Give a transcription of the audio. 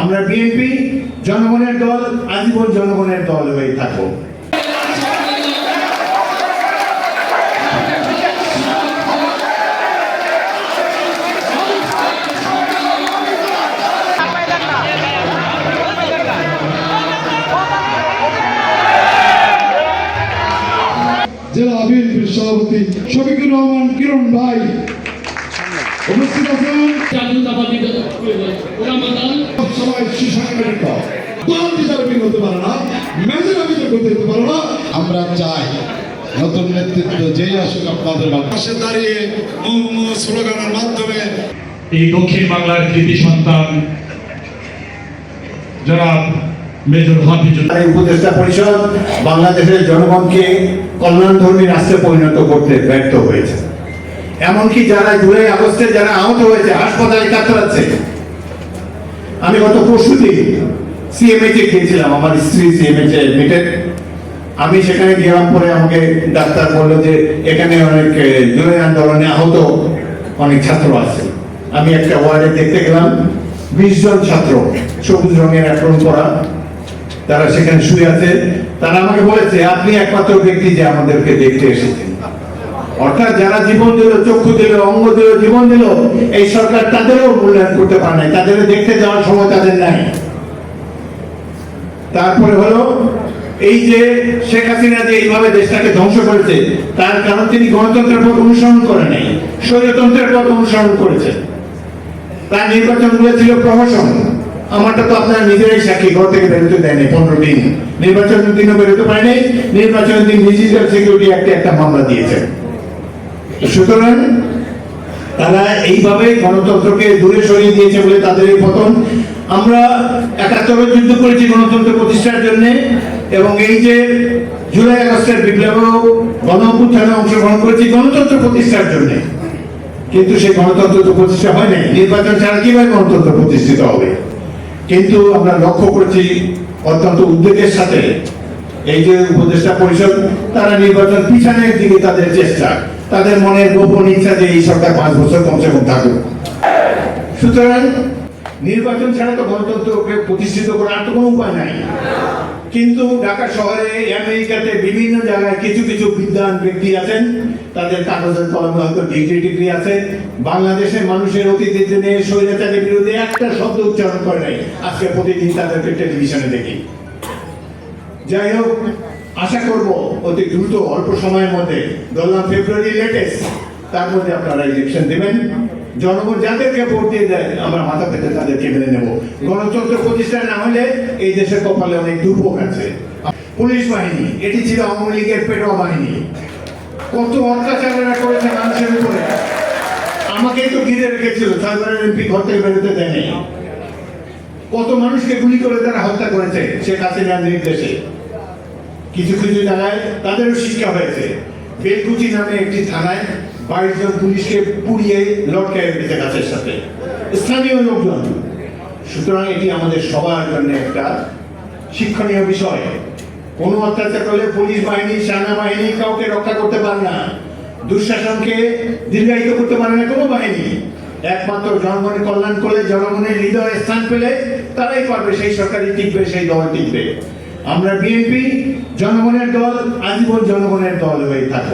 আমরা বিএনপি জনগণের দল আজীবন জনগণের দল হয়ে থাকব। জেলা বিএনপির সভাপতি শফিকুর রহমান কিরণ ভাই। উপস্থিত আছেন? দল বিচারবিহীন হতে পারে না মেজর অভিযোগ করতে হতে পারে না। আমরা চাই নতুন নেতৃত্ব যেই আসুক আপনাদের পাশে দাঁড়িয়ে স্লোগানের মাধ্যমে এই দক্ষিণ বাংলার কৃতি সন্তান জনাব মেজর হাফিজুল উপদেষ্টা পরিষদ বাংলাদেশের জনগণকে কল্যাণধর্মী রাষ্ট্রে পরিণত করতে ব্যর্থ হয়েছে। এমনকি যারা জুলাই আগস্টে যারা আহত হয়েছে হাসপাতালে কাতরাচ্ছে আমি গত পরশু দিন সিএমএইচে গিয়েছিলাম আমার স্ত্রী সিএমএইচে এডমিটেড আমি সেখানে গেলাম পরে আমাকে ডাক্তার বলল যে, এখানে অনেক জুলাই আন্দোলনে আহত অনেক ছাত্র আছে। আমি একটা ওয়ার্ডে দেখতে গেলাম, বিশ জন ছাত্র, সবুজ রঙের অ্যাপ্রন করা তারা সেখানে শুয়ে আছে। তারা আমাকে বলেছে, আপনি একমাত্র ব্যক্তি যে আমাদেরকে দেখতে এসেছেন। অর্থাৎ যারা জীবন দিল, চক্ষু দিল, অঙ্গ দিল, জীবন দিল, এই সরকার তাদেরও মূল্যায়ন করতে পারে নাই তাদের দেখতে যাওয়ার সময় তাদের নাই। তারপরে হলো, এই যে শেখ হাসিনা যে এইভাবে দেশটাকে ধ্বংস করেছে, তার কারণ তিনি গণতন্ত্রের পথ অনুসরণ করে নাই, স্বৈরতন্ত্রের পথ অনুসরণ করেছে তার নির্বাচনগুলো ছিল প্রহসন। আমারটা তো আপনারা নিজেরাই সাক্ষী, ঘর থেকে বেরোতে দেয়নি, পনেরো দিন। নির্বাচনের দিনও বেরোতে পারেনি নির্বাচনের দিন ডিজিটাল সিকিউরিটি একটা একটা মামলা দিয়েছে। সুতরাং, তারা এইভাবে গণতন্ত্রকে দূরে সরিয়ে দিয়েছে বলে তাদের এই পতন আমরা একাত্তরের যুদ্ধ করেছি গণতন্ত্র প্রতিষ্ঠার জন্য, এবং এই যে জুলাই আগস্টের বিপ্লব গণ অংশগ্রহণ করেছি গণতন্ত্র প্রতিষ্ঠার জন্য। কিন্তু সেই গণতন্ত্র তো প্রতিষ্ঠা হয় নাই। নির্বাচন ছাড়া কীভাবে গণতন্ত্র প্রতিষ্ঠিত হবে? কিন্তু আমরা লক্ষ্য করেছি অত্যন্ত উদ্বেগের সাথে এই যে উপদেষ্টা পরিষদ, তারা নির্বাচন পিছানোর দিকে তাদের চেষ্টা, তাদের মনের গোপন ইচ্ছা যে এই সরকার পাঁচ বছর কমসে কম থাকুক। সুতরাং নির্বাচন ছাড়া তো গণতন্ত্রকে প্রতিষ্ঠিত করার তো কোনো উপায় নাই। কিন্তু ঢাকা শহরে, আমেরিকাতে বিভিন্ন জায়গায় কিছু কিছু বিদ্বান ব্যক্তি আছেন, তাদের কাগজের কলমে হয়তো ডিগ্রি ডিগ্রি আছে। বাংলাদেশের মানুষের অতীতের দিনে স্বৈরাচারের বিরুদ্ধে একটা শব্দ উচ্চারণ করে নাই। আজকে প্রতিদিন তাদেরকে টেলিভিশনে দেখি। যাই হোক, আশা করব অতি দ্রুত, অল্প সময়ের মধ্যে, ধরলাম ফেব্রুয়ারি লেটেস্ট তার মধ্যে আপনারা ইলেকশন দেবেন। জনগণ যাদেরকে ভোট দিয়ে দেয়, আমরা মাথা থেকে তাদেরকে মেনে নেব। গণতন্ত্র প্রতিষ্ঠা না হলে এই দেশের কপালে অনেক দুর্ভোগ আছে। পুলিশ বাহিনী, এটি ছিল আওয়ামী লীগের পেটোয়া বাহিনী। কত অত্যাচারেরা করেছে মানুষের উপরে। আমাকেই তো ঘিরে রেখেছিল ছয়বারের এমপি ঘর থেকে বেরোতে দেয়নি। কত মানুষকে গুলি করে তারা হত্যা করেছে, শেখ হাসিনার নির্দেশে। কিছু কিছু জায়গায় তাদেরও শিক্ষা হয়েছে। বেলকুচি নামে একটি থানায় বাইশ জন পুলিশকে পুড়িয়ে লটকায় রেখেছে গাছের সাথে। স্থানীয় লোকজন। সুতরাং এটি আমাদের সবার জন্য একটা শিক্ষণীয় বিষয়। কোনো অত্যাচার করলে পুলিশ বাহিনী সেনাবাহিনী কাউকে রক্ষা করতে পারে না। দুঃশাসনকে দীর্ঘায়িত করতে পারে না কোনো বাহিনী। একমাত্র জনগণের কল্যাণ করলে জনগণের হৃদয়ে স্থান পেলে তারাই পারবে, সেই সরকারই টিকবে, সেই দল টিকবে। আমরা বিএনপি জনগণের দল আজীবন জনগণের দল হয়ে থাকব।